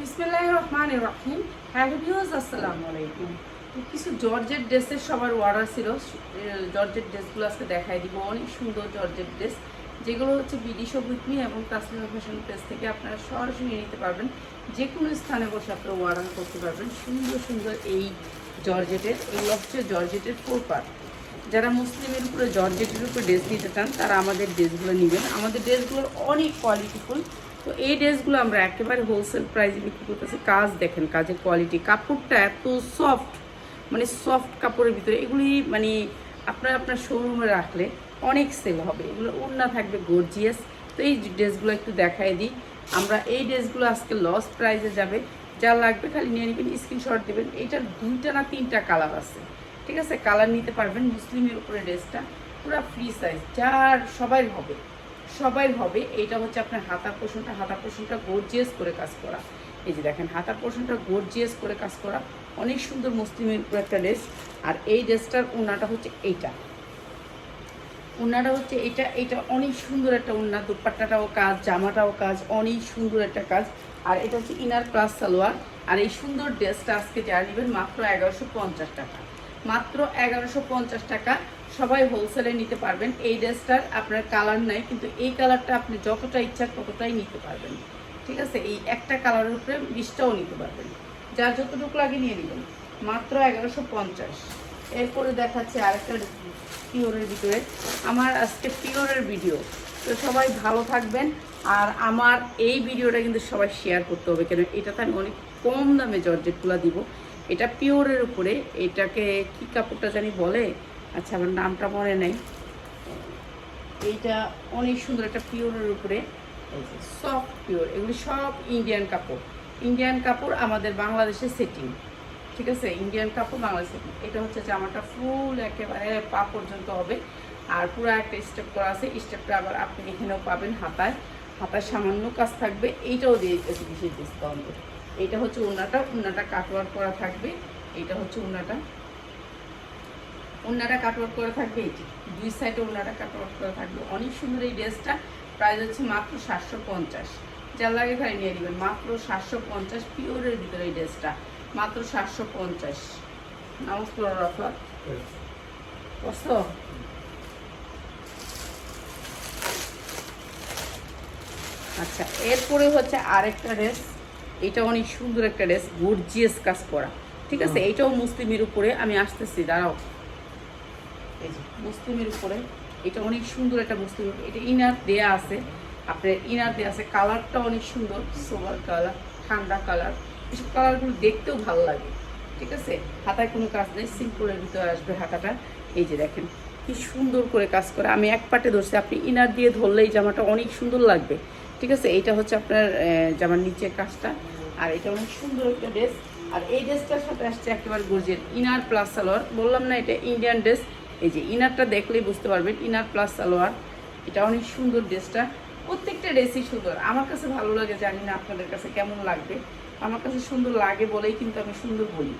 বিসমিল্লাহ রহমান রহিম। Hello views আসসালামু আলাইকুম। কিছু জর্জেট ড্রেসের সবার অর্ডার ছিল। এ, জর্জেট ড্রেসগুলো আজকে দেখাই দিব। অনেক সুন্দর জর্জেট ড্রেস যেগুলো হচ্ছে বিডিশো উইথমি এবং তাসলিমা ফ্যাশন পেজ থেকে আপনারা সরাসরি নিতে পারবেন। যে কোনো স্থানে বসে আপনারা অর্ডার করতে পারবেন। সুন্দর সুন্দর এই জর্জেটের এগুলো হচ্ছে জর্জেটের ফোর যারা মুসলিমের উপরে জর্জেটের উপরে ড্রেস নিতে চান তারা আমাদের ড্রেসগুলো নেবেন। আমাদের ড্রেসগুলোর অনেক কোয়ালিটিফুল তো এই ড্রেসগুলো আমরা একেবারে হোলসেল প্রাইসে বিক্রি করতেছি। কাজ দেখেন, কাজের কোয়ালিটি কাপড়টা এত সফট মানে সফট কাপড়ের ভিতরে। এগুলি মানে আপনার আপনার শোরুমে রাখলে অনেক সেল হবে। এগুলো ওড়না থাকবে গর্জিয়াস তো এই ড্রেসগুলো একটু দেখাই দিই। আমরা এই ড্রেসগুলো আজকে লস প্রাইজে যাবে। যা লাগবে খালি নিয়ে নেবেন স্ক্রিনশট দেবেন। এটার দুইটা না তিনটা কালার আছে। ঠিক আছে? কালার নিতে পারবেন মুসলিমের উপরে ড্রেসটা পুরো ফ্রি সাইজ যার সবাই হবে। সবাই হবে এটা হচ্ছে আপনার হাতা পোষণটা। হাতা পোষণটা গর্জিয়াস করে কাজ করা। এই যে দেখেন, হাতার পোষণটা গর্জিয়াস করে কাজ করা। অনেক সুন্দর মুসলিমের একটা ড্রেস আর এই ড্রেসটার উন্নাটা হচ্ছে এইটা। উন্নাটা হচ্ছে এটা এটা অনেক সুন্দর একটা উন্না দুপাট্টাটাও কাজ, জামাটাও কাজ, অনেক সুন্দর একটা কাজ। আর এটা হচ্ছে ইনার প্লাস সালোয়ার। আর এই সুন্দর ড্রেসটা আজকে যা নেবেন মাত্র এগারোশো পঞ্চাশ টাকা। মাত্র এগারোশো পঞ্চাশ টাকা সবাই হোলসেলে নিতে পারবেন। এই ড্রেসটার আপনার কালার নাই, কিন্তু এই কালারটা আপনি যতটা ইচ্ছা ততটাই নিতে পারবেন। ঠিক আছে? এই একটা কালারের উপরে বিশটাও নিতে পারবেন। যার যতটুকু লাগে নিয়ে নেবেন। মাত্র এগারোশো পঞ্চাশ। এরপরে দেখাচ্ছে আরেকটা পিওরের ভিতরে। আমার আজকে পিওরের ভিডিও তো সবাই ভালো থাকবেন। আর আমার এই ভিডিওটা কিন্তু সবাই শেয়ার করতে হবে, কেন এটাতে আমি অনেক কম দামে জর্জেটগুলো দিব। এটা পিওরের উপরে। এটাকে কি কাপড়টা জানি বলে? আচ্ছা আমার নামটা মনে নেই। এইটা অনেক সুন্দর একটা পিওরের উপরে। সফট পিওর এগুলি সব ইন্ডিয়ান কাপড়। ইন্ডিয়ান কাপড় আমাদের বাংলাদেশে সেটিং ঠিক আছে? ইন্ডিয়ান কাপড় বাংলাদেশে এটা হচ্ছে জামাটা ফুল একেবারে পা পর্যন্ত হবে। আর পুরো একটা স্টেপ করা আছে। স্টেপটা আবার আপনি এখানেও পাবেন হাতায়। হাতায় সামান্য কাজ থাকবে। এইটাও দিয়ে দিতেছি বিশেষ ডিসকাউন্টে এইটা হচ্ছে উন্নাটা উন্নাটা কাটওয়ার করা থাকবে। এটা হচ্ছে উন্নাটা ওনাটা কাটওয়ার্ক করা থাকবে এটি দুই সাইডে ওনাটা কাটওয়ার্ক করা থাকবে। অনেক সুন্দর এই ড্রেসটা প্রাইস হচ্ছে মাত্র সাতশো পঞ্চাশ। যার লাগে খালি নিয়ে নেবেন মাত্র সাতশো পঞ্চাশ পিওরের ভিতরে এই ড্রেসটা মাত্র সাতশো পঞ্চাশ। অফার আচ্ছা এরপরে হচ্ছে আরেকটা ড্রেস এটা অনেক সুন্দর একটা ড্রেস গর্জিয়াস কাজ করা। ঠিক আছে? এইটাও মুসলিমের উপরে আমি আসতেছি দাঁড়াও। এই যে, মুসলিমের উপরে, এটা অনেক সুন্দর একটা মুসলিম, এটা ইনার দেয়া আছে, আপনার ইনার দেয়া আছে, কালারটা অনেক সুন্দর সোভার কালার, ঠান্ডা কালার, এসব কালারগুলো দেখতেও ভালো লাগে, ঠিক আছে? হাতায় কোনো কাজ নেই, সিম্পলের ভিতরে আসবে হাতাটা, এই যে দেখেন, কি সুন্দর করে কাজ করে, আমি এক পাটে ধরছি, আপনি ইনার দিয়ে ধরলে এই জামাটা অনেক সুন্দর লাগবে, ঠিক আছে? এইটা হচ্ছে আপনার জামার নিচের কাজটা, আর এটা অনেক সুন্দর একটা ড্রেস, আর এই ড্রেসটার সাথে আসছে একেবারে গর্জের ইনার প্লাস সালোয়ার, বললাম না এটা ইন্ডিয়ান ড্রেস এই যে ইনারটা দেখলেই বুঝতে পারবেন, ইনার প্লাস সালোয়ার। এটা অনেক সুন্দর ড্রেসটা। প্রত্যেকটা ড্রেসই সুন্দর। আমার কাছে ভালো লাগে, জানি না আপনাদের কাছে কেমন লাগবে। আমার কাছে সুন্দর লাগে বলেই কিন্তু আমি সুন্দর বলি।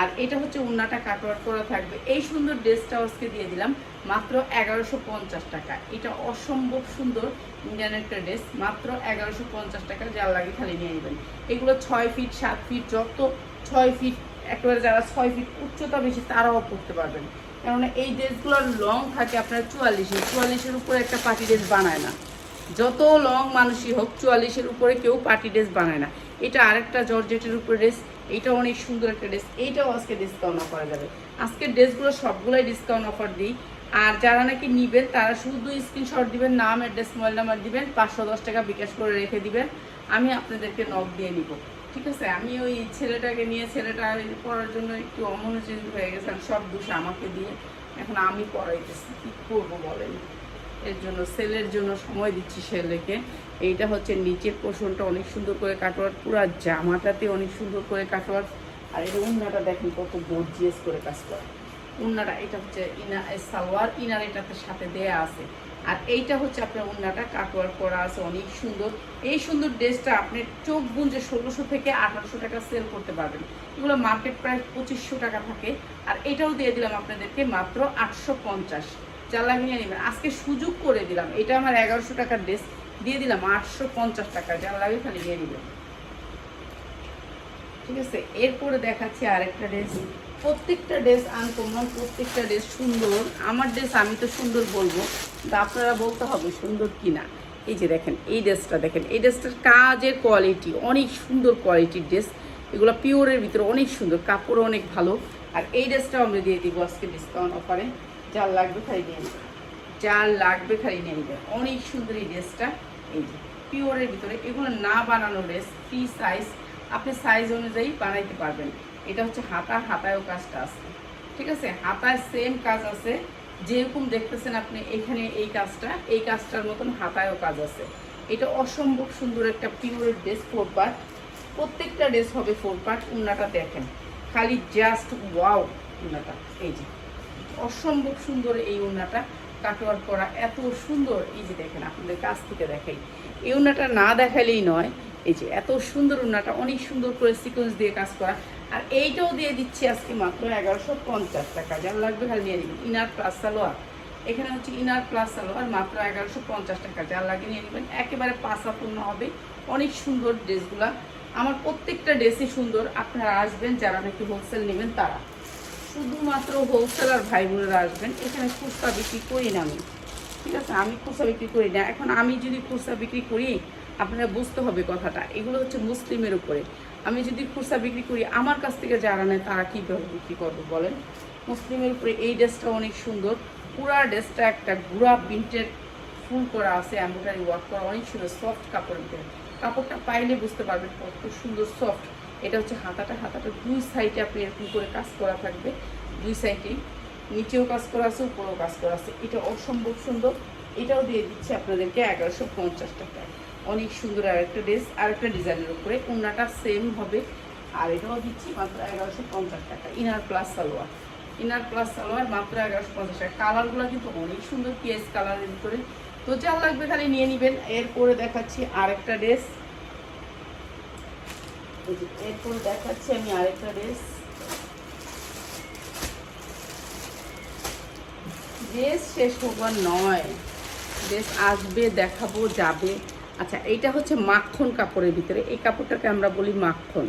আর এটা হচ্ছে উন্নাটা কাটওয়ার করা থাকবে। এই সুন্দর ড্রেসটা আজকে দিয়ে দিলাম, মাত্র এগারোশো পঞ্চাশ টাকা। এটা অসম্ভব সুন্দর ইন্ডিয়ান একটা ড্রেস, মাত্র এগারোশো পঞ্চাশ টাকা। যার লাগে খালি নিয়ে নেবেন। এগুলো ছয় ফিট, সাত ফিট, যত ছয় ফিট, একেবারে যারা ছয় ফিট উচ্চতা বেশি, তারাও পড়তে পারবেন। কেননা এই ড্রেসগুলোর লং থাকে আপনার চুয়াল্লিশে চুয়াল্লিশের উপরে একটা পার্টি ড্রেস বানায় না। যত লং মানুষই হোক, চুয়াল্লিশের উপরে কেউ পার্টি ড্রেস বানায় না। এটা আরেকটা জর্জেটের উপরে ড্রেস এইটা অনেক সুন্দর একটা ড্রেস এইটাও আজকে ডিসকাউন্ট করা যাবে। আজকের ড্রেসগুলো সবগুলোই ডিসকাউন্ট অফার দিই। আর যারা নাকি নিবেন, তারা শুধু স্ক্রিনশট দিবেন, নাম অ্যাড্রেস মোবাইল নাম্বার দিবেন, পাঁচশো দশ টাকা বিকাশ করে রেখে দিবেন। আমি আপনাদেরকে নক দিয়ে নিব। ঠিক আছে আমি ওই ছেলেটাকে নিয়ে, ছেলেটা পড়ার জন্য একটু অমনোযোগ হয়ে গেছে সব দোষ আমাকে দিয়ে এখন আমি পড়াইতেছি, কী করব বলেন? এর জন্য, সেলের জন্য সময় দিচ্ছি সেলেকে এইটা হচ্ছে নিচের পোষণটা, অনেক সুন্দর করে কাটোয়ার, পুরো জামাটাতে অনেক সুন্দর করে কাটোয়ার। আর এটা উন্নাটা দেখেন কত গর্জিয়াস করে কাজ করে। উন্নাটা, এটা হচ্ছে ইনা সালোয়ার ইনার এটাতে সাথে দেয়া আছে। আর এইটা হচ্ছে আপনার উন্নাটা কাটোয়ার করা আছে অনেক সুন্দর। এই সুন্দর ড্রেসটা আপনি চোখ গুঞ্জে ষোলোশো থেকে আঠারোশো টাকা সেল করতে পারবেন। এগুলো মার্কেট প্রাইস পঁচিশশো টাকা থাকে। আর এটাও দিয়ে দিলাম আপনাদেরকে মাত্র আটশো পঞ্চাশ। যা লাগিয়ে নেবেন। আজকে সুযোগ করে দিলাম। এটা আমার এগারোশো টাকার ড্রেস। দিয়ে দিলাম আটশো পঞ্চাশ টাকা। যা খালি নিয়ে নেবেন ঠিক আছে? এরপরে দেখাচ্ছি আরেকটা ড্রেস। প্রত্যেকটা ড্রেস আনতো আনকমন প্রত্যেকটা ড্রেস সুন্দর। আমার ড্রেস আমি তো সুন্দর বলব কিন্তু আপনারা বলতে হবে সুন্দর কি না এই যে দেখেন, এই ড্রেসটা দেখেন, এই ড্রেসটার কাজের কোয়ালিটি অনেক সুন্দর কোয়ালিটির ড্রেস এগুলো পিওরের ভিতরে অনেক সুন্দর, কাপড়ও অনেক ভালো। আর এই ড্রেসটাও আমরা দিয়ে দিব আজকে ডিসকাউন্ট অফারে যার লাগবে খালি নিয়ে নেবেন। যার লাগবে খালি নিয়ে নেবেন। অনেক সুন্দর এই ড্রেসটা এই যে পিওরের ভিতরে, এগুলো না বানানো ড্রেস ফ্রি সাইজ আপনি সাইজ অনুযায়ী বানাইতে পারবেন। এটা হচ্ছে হাতা হাতায়ও কাজটা আছে। ঠিক আছে? হাতায় সেম কাজ আছে। যেরকম দেখতেছেন আপনি, এখানে এই কাজটা, এই কাজটার মতন হাতায়ও কাজ আছে। এটা অসম্ভব সুন্দর একটা পিওরের ড্রেস ফোর পার্ট প্রত্যেকটা ড্রেস হবে ফোর পার্ট উন্নাটা দেখেন। খালি জাস্ট ওয়াও উন্নাটা, এই যে। অসম্ভব সুন্দর এই উন্নাটা কাটোয়ার করা, এত সুন্দর। এই যে দেখেন, আপনাদের কাছ থেকে দেখাই। এই উন্নাটা না দেখালেই নয়, এই যে এত সুন্দর উন্নাটা, অনেক সুন্দর করে সিকোয়েন্স দিয়ে কাজ করা। আর এইটাও দিয়ে দিচ্ছি আজকে মাত্র এগারোশো পঞ্চাশ টাকা। যার লাগবে খালি নিয়ে নেবেন। Inner plus salwar. এখানে হচ্ছে ইনার প্লাস সালোয়ার মাত্র এগারোশো পঞ্চাশ টাকা। যার লাগে নিয়ে নেবেন, একেবারে পাশাপূর্ণ হবে। অনেক সুন্দর ড্রেসগুলা। আমার প্রত্যেকটা ড্রেসই সুন্দর। আপনারা আসবেন, যারা নাকি হোলসেল নেবেন, তারা। শুধুমাত্র হোলসেলার ভাই বোনেরা আসবেন। এখানে খুচরা বিক্রি করি না আমি। ঠিক আছে? আমি খুচরা বিক্রি করি না। এখন আমি যদি খুচরা বিক্রি করি, আপনারা বুঝতে হবে কথাটা। এগুলো হচ্ছে মুসলিমের উপরে। আমি যদি খুচরা বিক্রি করি, আমার কাছ থেকে যারা নেয়, তারা কীভাবে বিক্রি করবে বলেন? মুসলিমের উপরে এই ড্রেসটা অনেক সুন্দর। পুরা ড্রেসটা একটা গুড়া প্রিন্টের ফুল করা আছে এমব্রয়ডারি ওয়ার্ক করা, অনেক সুন্দর সফট কাপড়ের ভিতরে কাপড়টা পাইলে বুঝতে পারবেন কত সুন্দর সফট এটা হচ্ছে হাতাটা হাতাটা দুই সাইডে আপনি এরকম করে কাজ করা থাকবে। দুই সাইডেই নিচেও কাজ করা আছে, উপরেও কাজ করা আছে। এটা অসম্ভব সুন্দর। এটাও দিয়ে দিচ্ছে আপনাদেরকে এগারোশো পঞ্চাশ টাকায়। অনেক সুন্দর আরেকটা ড্রেস আর একটা ডিজাইনের উপরে। উন্নাটা সেম হবে। আর এটাও দিচ্ছি মাত্র এগারোশো পঞ্চাশ টাকা। Inner plus salwar. Inner plus salwar মাত্র এগারোশো পঞ্চাশ টাকা। কালারগুলো কিন্তু অনেক সুন্দর পিএস কালারের উপরে। তো যা লাগবে তাহলে নিয়ে নেবেন। এরপরে দেখাচ্ছি আরেকটা ড্রেস এরপরে দেখাচ্ছি আমি আরেকটা ড্রেস ড্রেস শেষ হবার নয়। ড্রেস আসবে, দেখাবো, যাবে। আচ্ছা এইটা হচ্ছে মাখন কাপড়ের ভিতরে। এই কাপড়টাকে আমরা বলি মাখন।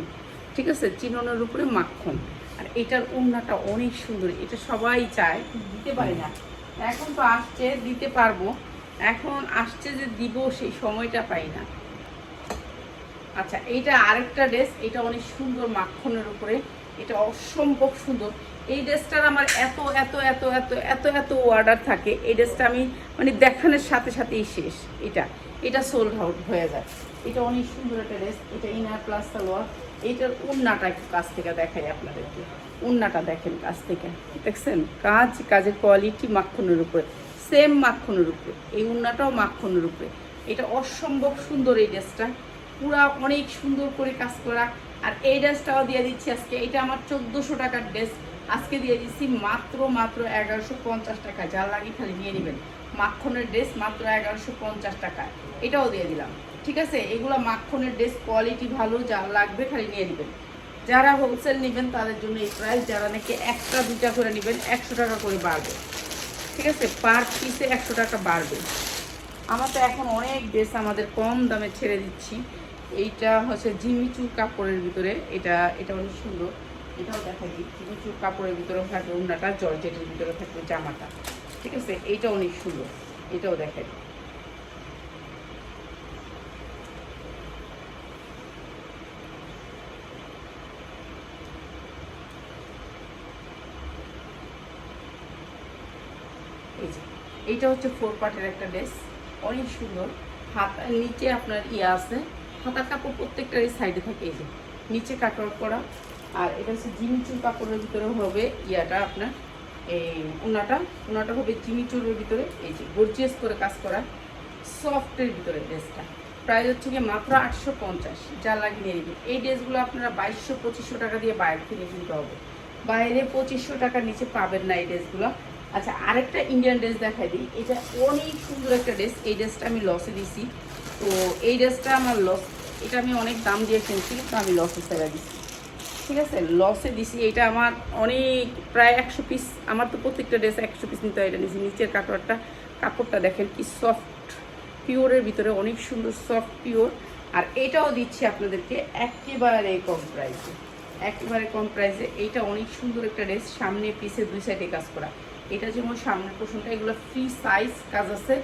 ঠিক আছে? চিননের উপরে মাখন। আর এটার উন্নাটা অনেক সুন্দর। এটা সবাই চায় দিতে পারে না। এখন তো আসছে, দিতে পারব। এখন আসছে যে দিব, সেই সময়টা পাই না। আচ্ছা এইটা আরেকটা ড্রেস এটা অনেক সুন্দর মাখনের উপরে, এটা অসম্ভব সুন্দর। এই ড্রেসটার আমার এত এত এত এত এত এত অর্ডার থাকে, এই ড্রেসটা আমি মানে দেখানোর সাথে সাথেই শেষ, এটা এটা সোল্ড আউট হয়ে যায়। এটা অনেক সুন্দর একটা ড্রেস, এটা ইনার প্লাস সালোয়ার, এইটার উন্নাটা একটু কাছ থেকে দেখাই আপনাদেরকে উন্নাটা দেখেন কাছ থেকে, দেখছেন? কাজ, কাজের কোয়ালিটি মাখনের উপরে সেম মাখনের উপরে, এই উন্নাটাও মাখনের উপরে। এটা অসম্ভব সুন্দর এই ড্রেসটা পুরা অনেক সুন্দর করে কাজ করা। আর এই ড্রেসটাও দিয়ে দিচ্ছি আজকে। এটা আমার চোদ্দোশো টাকার ড্রেস। আজকে দিয়ে দিচ্ছি মাত্র মাত্র এগারোশো পঞ্চাশ টাকা। যা লাগে খালি নিয়ে নেবেন। মাখনের ড্রেস মাত্র এগারোশো পঞ্চাশ টাকা। এটাও দিয়ে দিলাম। ঠিক আছে? এগুলো মাখনের ড্রেস, কোয়ালিটি ভালো যা লাগবে খালি নিয়ে নেবেন। যারা হোলসেল নেবেন, তাদের জন্য এই প্রাইস যারা নাকি একটা দুটা করে নেবেন, একশো টাকা করে বাড়বে। ঠিক আছে? পার পিসে একশো টাকা বাড়বে। আমার তো এখন অনেক ড্রেস আমাদের কম দামে ছেড়ে দিচ্ছি। এইটা হচ্ছে জিমিচু কাপড়ের ভিতরে। এটা এটা অনেক সুন্দর। এটাও দেখা দিই। জিমিচু কাপড়ের ভিতরে থাকবে, উন্নাটা জর্জেটের ভিতরে থাকবে, জামাটা। ঠিক আছে? এইটা অনেক সুন্দর। এটাও দেখা দিই। এই যে, এইটা হচ্ছে ফোর পার্টের একটা ড্রেস। অনেক সুন্দর। হাত, নিচে আপনার ইয়ে আছে। হাতার কাপড় প্রত্যেকটারই সাইডে থাকে এই যে, নিচে কাটওয়ার্ক করা, আর এটা হচ্ছে জিমিচুর কাপড়ের ভিতরে হবে ইয়াটা আপনার, এই উনাটা উনাটা হবে জিমিচুরের ভিতরে, এই যে গর্জিয়াস করে কাজ করা সফটের ভিতরে ড্রেসটা প্রাইস হচ্ছে গিয়ে মাত্র আটশো পঞ্চাশ, যা লাগিয়ে নেবেন। এই ড্রেসগুলো আপনারা বাইশশো, পঁচিশশো টাকা দিয়ে বাইরে থেকে কিনতে হবে। বাইরে পঁচিশশো টাকার নিচে পাবেন না এই ড্রেসগুলো আচ্ছা আরেকটা ইন্ডিয়ান ড্রেস দেখাই দিই। এটা অনেক সুন্দর একটা ড্রেস এই ড্রেসটা আমি লসে দিছি তো এই ড্রেসটা আমার লস এটা আমি অনেক দাম দিয়ে কিনছি, কিন্তু আমি লসে সেরা দিচ্ছি ঠিক আছে? লসে দিছি, এটা আমার অনেক, প্রায় একশো পিস আমার তো প্রত্যেকটা ড্রেস একশো পিস নিতে হয়, এটা নিয়েছি নিচের কাপড়টা কাপড়টা দেখেন কি সফট পিওরের ভিতরে অনেক সুন্দর সফট পিওর আর এটাও দিচ্ছি আপনাদেরকে একেবারে কম প্রাইসে একেবারে কম প্রাইসে এইটা অনেক সুন্দর একটা ড্রেস সামনে পিছে দুই সাইডে কাজ করা। এটা যেমন সামনের পোষণটা এগুলো ফ্রি সাইজ কাজ আছে।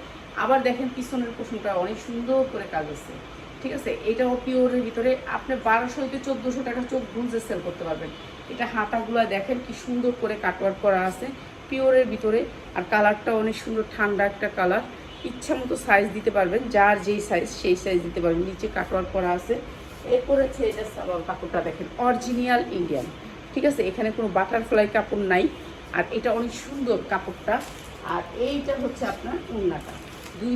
আবার দেখেন পিছনের পোষণটা অনেক সুন্দর করে কাজ আছে। ঠিক আছে? এটাও পিওরের ভিতরে আপনি বারোশো থেকে চোদ্দোশো টাকা চোখ গুঁজে সেল করতে পারবেন। এটা হাতাগুলো দেখেন কি সুন্দর করে কাটওয়ার্ক করা আছে। পিওরের ভিতরে আর কালারটা অনেক সুন্দর, ঠান্ডা একটা কালার ইচ্ছা মতো সাইজ দিতে পারবেন, যার যেই সাইজ সেই সাইজ দিতে পারবেন। নিচে কাটওয়ার্ক করা আছে। এরপর হচ্ছে এটা সালোয়ার কাপড়টা দেখেন অরিজিনাল ইন্ডিয়ান ঠিক আছে? এখানে কোনো বাটারফ্লাই কাপড় নাই। আর এটা অনেক সুন্দর কাপড়টা। আর এইটা হচ্ছে আপনার উন্নাটা দুই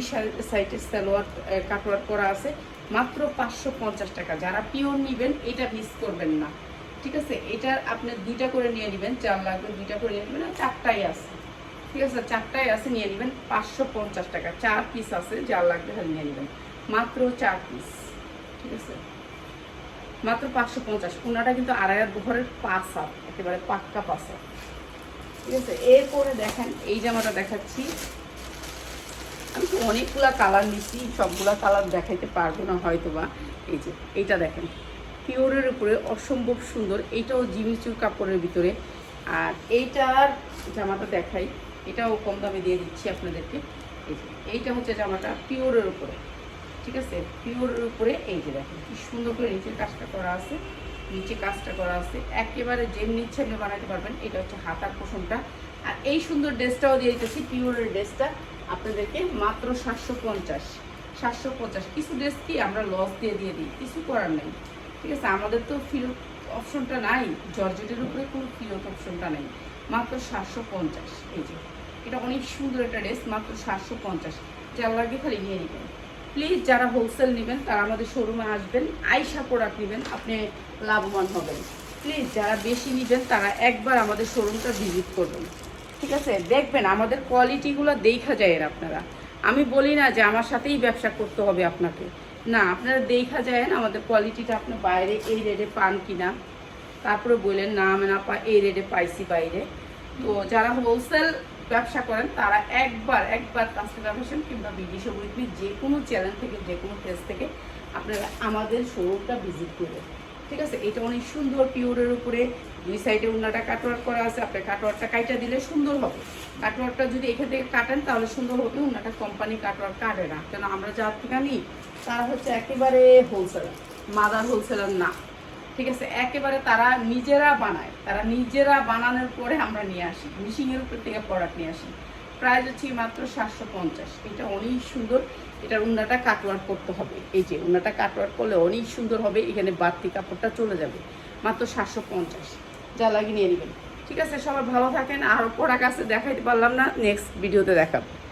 সাইডে সালোয়ার কাটওয়ার্ক করা আছে। মাত্র পাঁচশো পঞ্চাশ টাকা। যারা পিওর নেবেন, এটা মিস করবেন না। ঠিক আছে? এটা আপনি দুইটা করে নিয়ে নেবেন, চার লাগবে দুইটা করে নিয়ে নেবেন চারটাই আছে। ঠিক আছে? চারটাই আছে, নিয়ে নেবেন, পাঁচশো পঞ্চাশ টাকা। চার পিস আছে, যার লাগবে তাহলে নিয়ে নেবেন। মাত্র চার পিস ঠিক আছে? মাত্র পাঁচশো পঞ্চাশ। ওনাটা কিন্তু আড়াই বহরের পাঁচ হাত একেবারে পাক্কা পাঁচ হাত ঠিক আছে? এরপরে দেখেন, এই জামাটা দেখাচ্ছি। আমি তো অনেকগুলা কালার নিচ্ছি সবগুলা কালার দেখাইতে পারব না হয়তো বা এই যে, এইটা দেখেন। পিওরের উপরে অসম্ভব সুন্দর। এইটাও জিমিচুর কাপড়ের ভিতরে। আর এইটার জামাটা দেখাই। এটাও কম দামে দিয়ে দিচ্ছি আপনাদেরকে। এইটা হচ্ছে জামাটা পিওরের উপরে। ঠিক আছে? পিওরের উপরে এই যে দেখেন, কি সুন্দর করে নিচের কাজটা করা আছে। নিচে কাজটা করা আছে। একেবারে যেমনি ইচ্ছে আপনি বানাতে পারবেন। এটা হচ্ছে হাতার পোষণটা আর এই সুন্দর ড্রেসটাও দিয়ে দিতেছি, পিওরের ড্রেসটা। আপনাদেরকে মাত্র সাতশো পঞ্চাশ সাতশো পঞ্চাশ। কিছু ড্রেস কি আমরা লস দিয়ে দিয়ে দিই, কিছু করার নেই। ঠিক আছে, আমাদের তো ফিরত অপশনটা নাই, জর্জেটের উপরে কোনো ফিরত অপশনটা নেই। মাত্র সাতশো পঞ্চাশ, এই যে। এটা অনেক সুন্দর একটা ড্রেস মাত্র সাতশো পঞ্চাশ। যার লাগে খালি নিয়ে নেবেন। প্লিজ যারা হোলসেল নেবেন, তারা আমাদের শোরুমে আসবেন, আইসা প্রোডাক্ট নেবেন, আপনি লাভবান হবেন। প্লিজ যারা বেশি নেবেন, তারা একবার আমাদের শোরুমটা ভিজিট করবেন। ঠিক আছে? দেখবেন আমাদের কোয়ালিটিগুলো দেখা যায় এর আপনারা। আমি বলি না যে আমার সাথেই ব্যবসা করতে হবে আপনাকে। না, আপনারা দেখা যায় আমাদের কোয়ালিটিটা আপনি বাইরে এই রেটে পান কিনা। তারপরে বললেন, না আমি না পা, এই রেটে পাইছি বাইরে। তো যারা হোলসেল ব্যবসা করেন, তারা একবার একবার কাস্টমার ফ্যাশন কিংবা বিদেশে উইথমি যে কোনো চ্যানেল থেকে, যে কোনো পেজ থেকে আপনারা আমাদের শোরুমটা ভিজিট করবেন। ঠিক আছে? এটা অনেক সুন্দর পিওরের উপরে। দুই সাইডে উন্নাটা কাটওয়ার্ক করা আছে, আপনার কাটওয়ার্কটা কাইটা দিলে সুন্দর হবে। কাটওয়ার্কটা যদি এখান থেকে কাটেন, তাহলে সুন্দর হবে উন্নাটা কোম্পানি কাটওয়ার্ক কাটে না। কেন? আমরা যার থেকে নিই তারা হচ্ছে একেবারে হোলসেলার মাদার হোলসেলার না। ঠিক আছে? একেবারে তারা নিজেরা বানায়। তারা নিজেরা বানানোর পরে আমরা নিয়ে আসি। মিশিংয়ের উপর থেকে প্রোডাক্ট নিয়ে আসি। প্রাইস হচ্ছে মাত্র সাতশো পঞ্চাশ। এটা অনেক সুন্দর। এটার উন্নাটা কাটওয়ার করতে হবে। এই যে উন্নাটা কাটওয়ার করলে অনেক সুন্দর হবে। এখানে বাড়তি কাপড়টা চলে যাবে। মাত্র সাতশো পঞ্চাশ। যা লাগিয়ে নিয়ে নেবেন। ঠিক আছে, সবাই ভালো থাকেন। আর প্রোডাক্ট আছে, দেখাইতে পারলাম না। নেক্সট ভিডিওতে দেখাবো।